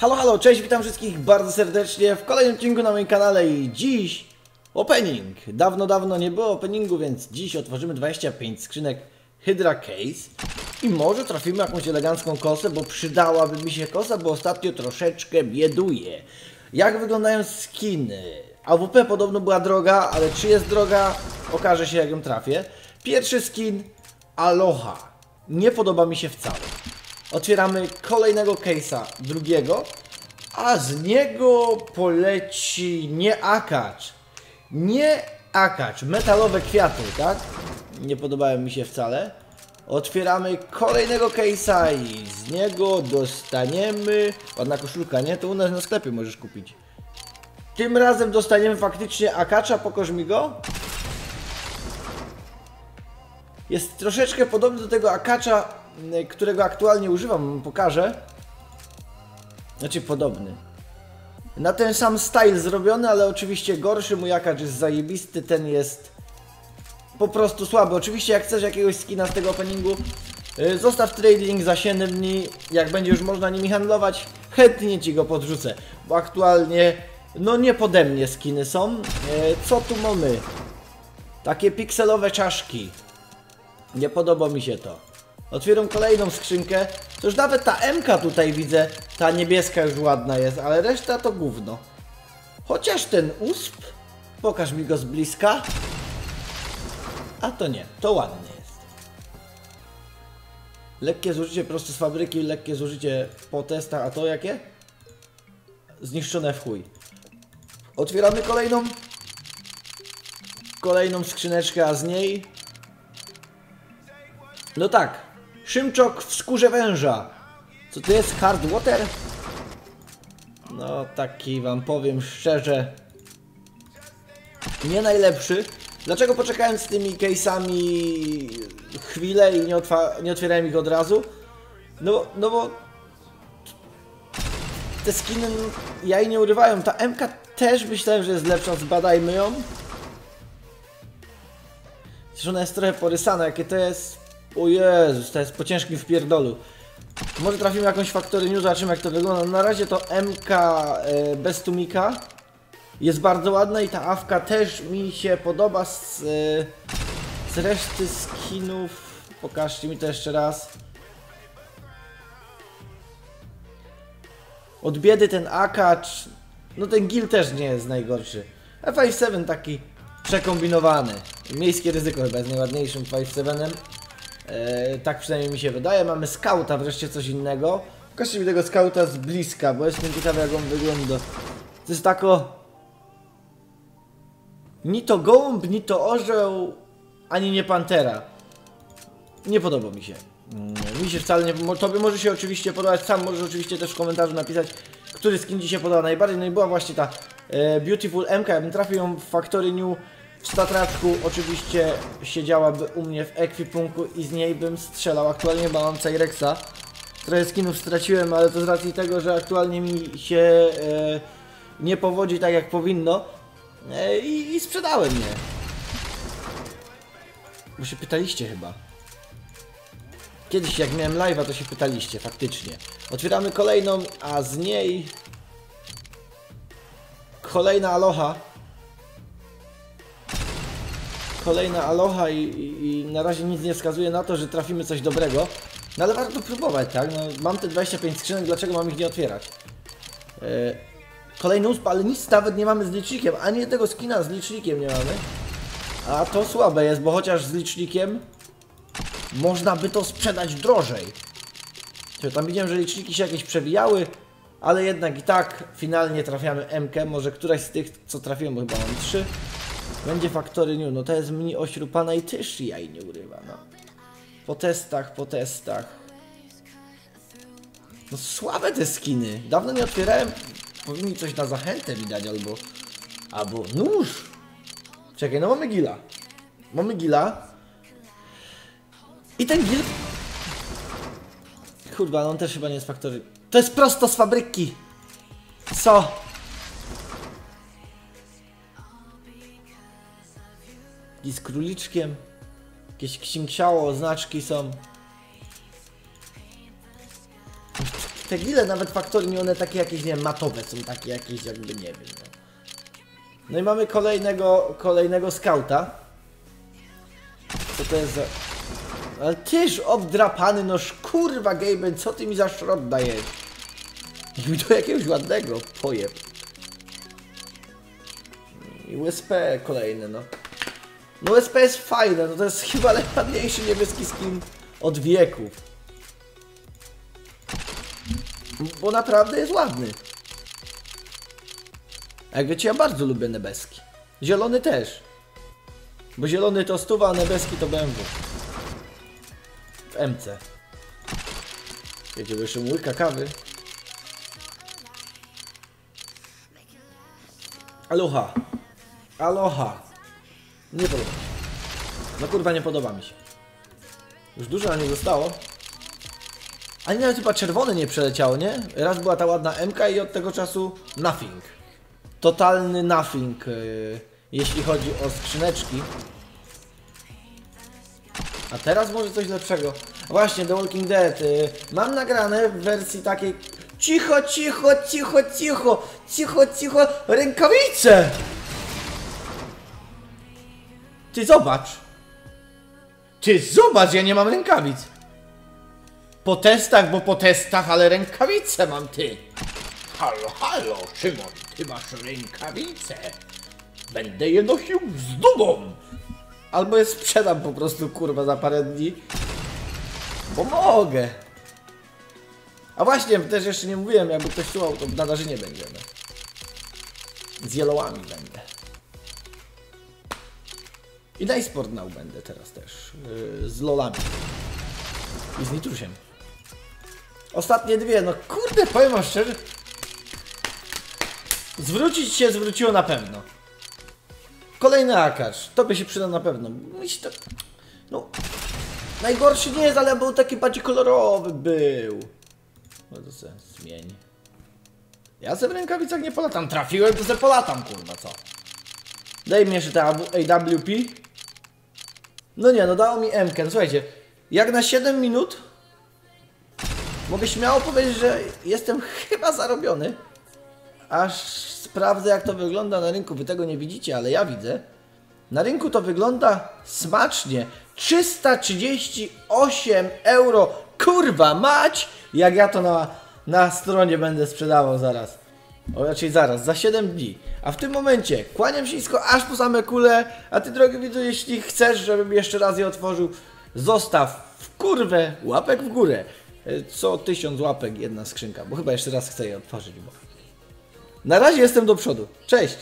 Halo, halo, cześć, witam wszystkich bardzo serdecznie w kolejnym odcinku na moim kanale i dziś opening. Dawno, dawno nie było openingu, więc dziś otworzymy 25 skrzynek Hydra Case i może trafimy jakąś elegancką kosę, bo przydałaby mi się kosa, bo ostatnio troszeczkę bieduję. Jak wyglądają skiny? AWP podobno była droga, ale czy jest droga? Okaże się jak ją trafię. Pierwszy skin Aloha. Nie podoba mi się wcale. Otwieramy kolejnego case'a, drugiego, a z niego poleci nie akacz, nie akacz, metalowe kwiaty, tak? Nie podobają mi się wcale. Otwieramy kolejnego case'a i z niego dostaniemy... Ładna koszulka, nie? To u nas na sklepie możesz kupić. Tym razem dostaniemy faktycznie akacza, pokaż mi go. Jest troszeczkę podobny do tego akacza, którego aktualnie używam, pokażę. Znaczy podobny. Na ten sam style zrobiony, ale oczywiście gorszy. Mój akacz jest zajebisty, ten jest po prostu słaby. Oczywiście jak chcesz jakiegoś skina z tego openingu, y, zostaw trade link za 7 dni. Jak będzie już można nimi handlować, chętnie Ci go podrzucę. Bo aktualnie, no nie pode mnie skiny są. Y, Co tu mamy? Takie pikselowe czaszki. Nie podoba mi się to. Otwieram kolejną skrzynkę. Już nawet ta MK tutaj widzę, ta niebieska już ładna jest, ale reszta to gówno. Chociaż ten usp, pokaż mi go z bliska. A to nie, to ładny jest. Lekkie zużycie prosto z fabryki, lekkie zużycie po testach, a to jakie? Zniszczone w chuj. Otwieramy kolejną. Kolejną skrzyneczkę, a z niej no tak, Szymczok w skórze węża. Co to jest hard water? No taki wam powiem szczerze. Nie najlepszy. Dlaczego poczekałem z tymi case'ami chwilę i nie, nie otwierałem ich od razu? No, no bo te skiny ja nie urywają. Ta MK też myślałem, że jest lepsza, zbadajmy ją. Zresztą ona jest trochę porysana, jakie to jest o Jezus, to jest po ciężkim wpierdolu. Może trafimy jakąś Factory News, zobaczymy jak to wygląda. Na razie to MK e, bez tumika. Jest bardzo ładna i ta awka też mi się podoba z, e, z reszty skinów. Pokażcie mi to jeszcze raz. Od biedy ten akacz. No ten gil też nie jest najgorszy. F57 taki przekombinowany. Miejskie ryzyko chyba jest najładniejszym 5-7. E, tak przynajmniej mi się wydaje. Mamy skauta, wreszcie coś innego. Pokażcie mi tego skauta z bliska, bo jestem ciekawy jak on wygląda. To jest tako... Ni to gołąb, ni to orzeł, ani nie pantera. Nie podoba mi się. Mm, Mi się wcale nie... Tobie może się oczywiście podobać, sam możesz oczywiście też w komentarzu napisać, który skin Ci się podoba najbardziej. No i była właśnie ta e, Beautiful MK, ja bym trafił ją w Factory New w statraczku oczywiście siedziałaby u mnie w ekwipunku i z niej bym strzelał. Aktualnie mam Cyrexa. Trochę skinów straciłem, ale to z racji tego, że aktualnie mi się e, nie powodzi tak jak powinno. E, i, I sprzedałem je. Bo się pytaliście chyba. Kiedyś jak miałem live'a to się pytaliście, faktycznie. Otwieramy kolejną, a z niej... Kolejna aloha. Kolejna aloha i, i, i na razie nic nie wskazuje na to, że trafimy coś dobrego. No ale warto próbować, tak? No, mam te 25 skrzynek, dlaczego mam ich nie otwierać? E, kolejny usp, ale nic nawet nie mamy z licznikiem. Ani jednego skina z licznikiem nie mamy. A to słabe jest, bo chociaż z licznikiem można by to sprzedać drożej. Czyli Tam widziałem, że liczniki się jakieś przewijały, ale jednak i tak finalnie trafiamy MK. Może któraś z tych, co trafiłem, bo chyba mam 3. Będzie Factory. No to jest mini ośrupana i też jaj nie urywa, no. Po testach, po testach. No słabe te skiny. Dawno nie otwierałem. Powinni coś na zachętę mi dać albo... Albo nóż. Czekaj, no mamy gila. Mamy gila. I ten gil... Kurwa, no on też chyba nie jest Factory. To jest prosto z fabryki. Co? I z króliczkiem. Jakieś księciało, znaczki są. te gile nawet faktorii, one takie jakieś, nie wiem, matowe są takie jakieś jakby, nie wiem, no. No i mamy kolejnego, kolejnego skauta. Co to jest za... Ale tyż obdrapany, noż kurwa Gaben, co ty mi za szrot dajesz? Niech mi jakiegoś ładnego pojeb. I USP kolejny, no. No USP jest fajne, no to jest chyba najładniejszy niebieski skin od wieków. Bo naprawdę jest ładny. Jak wiecie, ja bardzo lubię nebeski. Zielony też. Bo zielony to stuwa, a nebeski to BMW. W MC. Wiecie, bo jeszcze łyka kawy. Aloha. Aloha. Nie podoba mi się. No kurwa, nie podoba mi się. Już dużo na nie zostało. Ani nawet chyba czerwone nie przeleciało, nie? Raz była ta ładna MK i od tego czasu nothing. Totalny nothing, yy, jeśli chodzi o skrzyneczki. A teraz może coś lepszego. Właśnie, The Walking Dead. Yy, mam nagrane w wersji takiej... Cicho, cicho, cicho, cicho, cicho, cicho, rękawice! Ty zobacz! Ty zobacz, ja nie mam rękawic! Po testach, bo po testach, ale rękawice mam ty! Halo, halo, Szymon, ty masz rękawice! Będę je nosił z dumą! Albo je sprzedam po prostu, kurwa, za parę dni. Bo mogę! A właśnie, też jeszcze nie mówiłem, jakby ktoś słuchał, to na darzynie będziemy. Z jelołami będę. I na sport now będę teraz też. Yy, z lolami. I z nitrusiem. Ostatnie dwie, no kurde, powiem wam szczerze. Zwrócić się zwróciło na pewno. Kolejny akacz. By się przydał na pewno. To... No. Najgorszy nie jest, ale był taki bardziej kolorowy był. No to se zmień. Ja se w rękawicach nie polatam. Trafiłem, to se polatam, kurwa, co? Daj mi jeszcze te AWP. No nie, no dało mi MK. No słuchajcie, jak na 7 minut mogę śmiało powiedzieć, że jestem chyba zarobiony. Aż sprawdzę jak to wygląda na rynku. Wy tego nie widzicie, ale ja widzę. Na rynku to wygląda smacznie. 338 euro. Kurwa mać! Jak ja to na, na stronie będę sprzedawał zaraz. O, raczej zaraz, za 7 dni. A w tym momencie kłaniam się nisko aż po same kule. A ty, drogi widzu, jeśli chcesz, żebym jeszcze raz je otworzył, zostaw w kurwę łapek w górę. E, Co tysiąc łapek jedna skrzynka, bo chyba jeszcze raz chcę je otworzyć. Bo... Na razie jestem do przodu. Cześć!